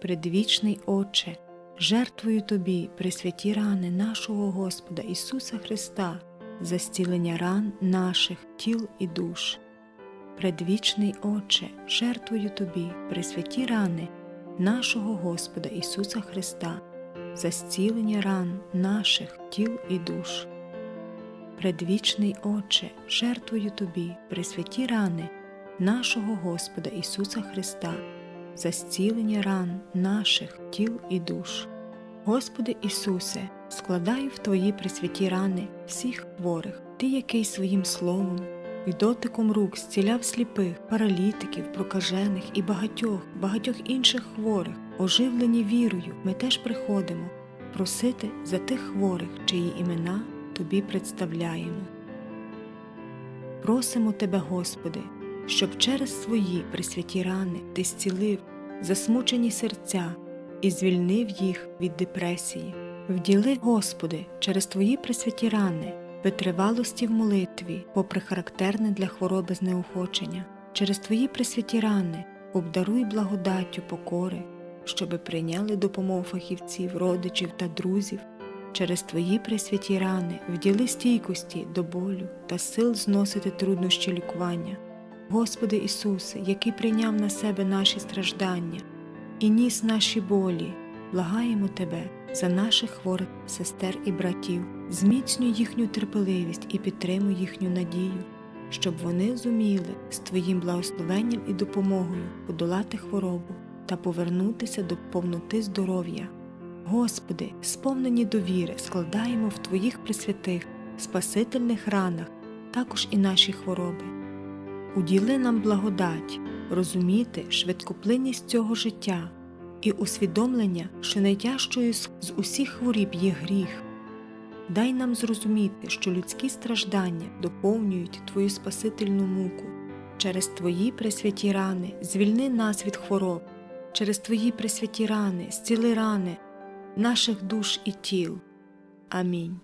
предвічний Отче, жертвою Тобі присвяті рани нашого Господа Ісуса Христа, за зцілення ран наших тіл і душ. Предвічний Отче, жертвою Тобі присвяті рани нашого Господа Ісуса Христа, за зцілення ран наших тіл і душ. Предвічний Отче, жертвою Тобі присвяті рани нашого Господа Ісуса Христа, за зцілення ран наших тіл і душ. Господи Ісусе, складаю в Твої присвяті рани всіх хворих, Ти, який своїм словом і дотиком рук зціляв сліпих, паралітиків, прокажених і багатьох, багатьох інших хворих, оживлені вірою, ми теж приходимо просити за тих хворих, чиї імена Тобі представляємо. Просимо Тебе, Господи, щоб через свої присвяті рани Ти зцілив засмучені серця і звільнив їх від депресії. Вділи, Господи, через Твої присвяті рани витривалості в молитві, попри характерне для хвороби знеохочення, через Твої присвяті рани обдаруй благодаттю покори, щоби прийняли допомогу фахівців, родичів та друзів. Через Твої присвяті рани вділи стійкості до болю та сил зносити труднощі лікування. Господи Ісусе, який прийняв на себе наші страждання і ніс наші болі, благаємо Тебе за наших хворих сестер і братів, зміцнюй їхню терпеливість і підтримуй їхню надію, щоб вони зуміли з Твоїм благословенням і допомогою подолати хворобу та повернутися до повноти здоров'я. Господи, сповнені довіри, складаємо в Твоїх присвятих, спасительних ранах також і наші хвороби. Уділи нам благодать, розуміти швидкоплинність цього життя і усвідомлення, що найтяжчою з усіх хворіб є гріх. Дай нам зрозуміти, що людські страждання доповнюють Твою спасительну муку. Через Твої пресвяті рани звільни нас від хвороб, через Твої пресвяті рани зціли рани наших душ і тіл. Амінь.